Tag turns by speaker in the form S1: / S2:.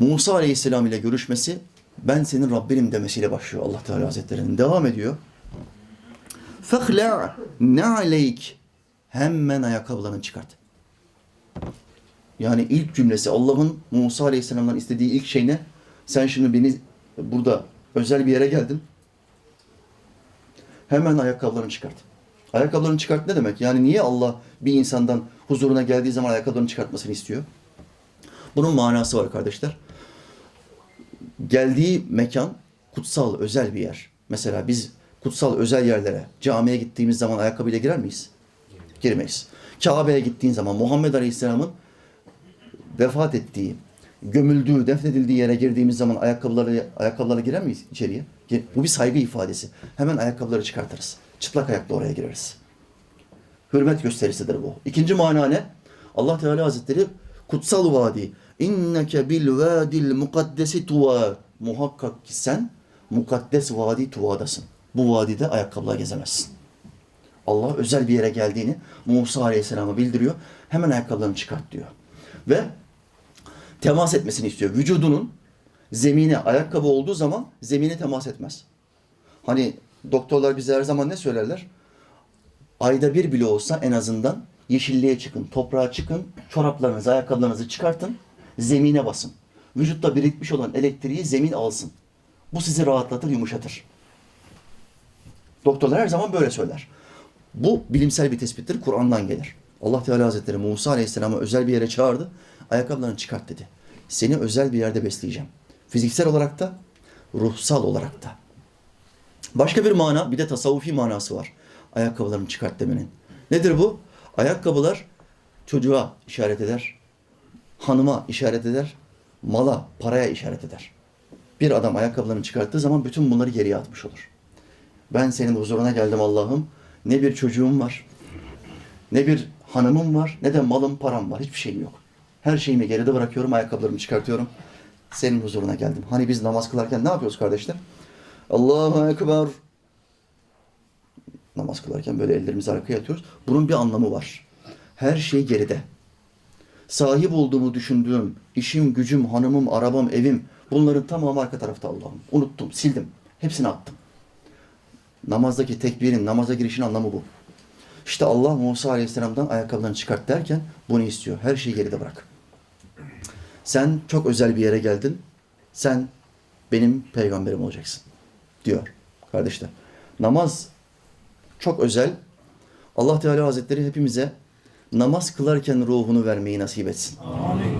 S1: Musa Aleyhisselam ile görüşmesi ben senin Rabbinim demesiyle başlıyor Allah Teala Hazretleri'nin. Devam ediyor. Fehla ne aleyk hemen ayakkabılarını çıkart. Yani ilk cümlesi Allah'ın Musa Aleyhisselam'dan istediği ilk şey ne? Sen şimdi beni burada özel bir yere geldin. Hemen ayakkabılarını çıkart. Ayakkabılarını çıkart ne demek? Yani niye Allah bir insandan huzuruna geldiği zaman ayakkabılarını çıkartmasını istiyor? Bunun manası var kardeşler. Geldiği mekan kutsal, özel bir yer. Mesela biz kutsal özel yerlere, camiye gittiğimiz zaman ayakkabıyla girer miyiz? Girmeyiz. Kabe'ye gittiğin zaman Muhammed Aleyhisselam'ın vefat ettiği, gömüldüğü, defnedildiği yere girdiğimiz zaman ayakkabıları ayakkabılarla girer miyiz içeriye? Bu bir saygı ifadesi. Hemen ayakkabıları çıkartırız. Çıplak ayakla oraya gireriz. Hürmet gösterisidir bu. İkinci mana ne? Allah Teala Hazretleri kutsal vadi. İnneke bil vadil mukaddesi tuva. Muhakkak ki sen mukaddes vadi tuvadasın. Bu vadide ayakkabıla gezemezsin. Allah özel bir yere geldiğini Musa Aleyhisselam'a bildiriyor. Hemen ayakkabılarını çıkart diyor. Ve temas etmesini istiyor. Vücudunun zemine ayakkabı olduğu zaman zemine temas etmez. Hani doktorlar bize her zaman ne söylerler? Ayda bir bile olsa en azından yeşilliğe çıkın, toprağa çıkın, çoraplarınızı, ayakkabılarınızı çıkartın, zemine basın. Vücutta birikmiş olan elektriği zemin alsın. Bu sizi rahatlatır, yumuşatır. Doktorlar her zaman böyle söyler. Bu bilimsel bir tespittir, Kur'an'dan gelir. Allah Teala Hazretleri Musa Aleyhisselam'ı özel bir yere çağırdı. Ayakkabılarını çıkart dedi. Seni özel bir yerde besleyeceğim. Fiziksel olarak da, ruhsal olarak da. Başka bir mana, bir de tasavvufi manası var. Ayakkabılarını çıkart demenin. Nedir bu? Ayakkabılar çocuğa işaret eder, hanıma işaret eder, mala, paraya işaret eder. Bir adam ayakkabılarını çıkarttığı zaman bütün bunları geriye atmış olur. Ben senin huzuruna geldim Allah'ım. Ne bir çocuğum var, ne bir hanımım var, ne de malım, param var. Hiçbir şeyim yok. Her şeyimi geride bırakıyorum, ayakkabılarımı çıkartıyorum. Senin huzuruna geldim. Hani biz namaz kılarken ne yapıyoruz kardeşler? Allahu Ekber. Namaz kılarken böyle ellerimizi arkaya atıyoruz. Bunun bir anlamı var. Her şey geride. Sahip olduğumu düşündüğüm işim, gücüm, hanımım, arabam, evim bunların tamamı arka tarafta Allah'ım. Unuttum, sildim. Hepsini attım. Namazdaki tekbirin, namaza girişin anlamı bu. İşte Allah Musa Aleyhisselam'dan ayakkabılarını çıkart derken bunu istiyor. Her şeyi geride bırak. Sen çok özel bir yere geldin. Sen benim peygamberim olacaksın diyor kardeşler. Namaz çok özel. Allah Teala Hazretleri hepimize namaz kılarken ruhunu vermeyi nasip etsin.
S2: Amin.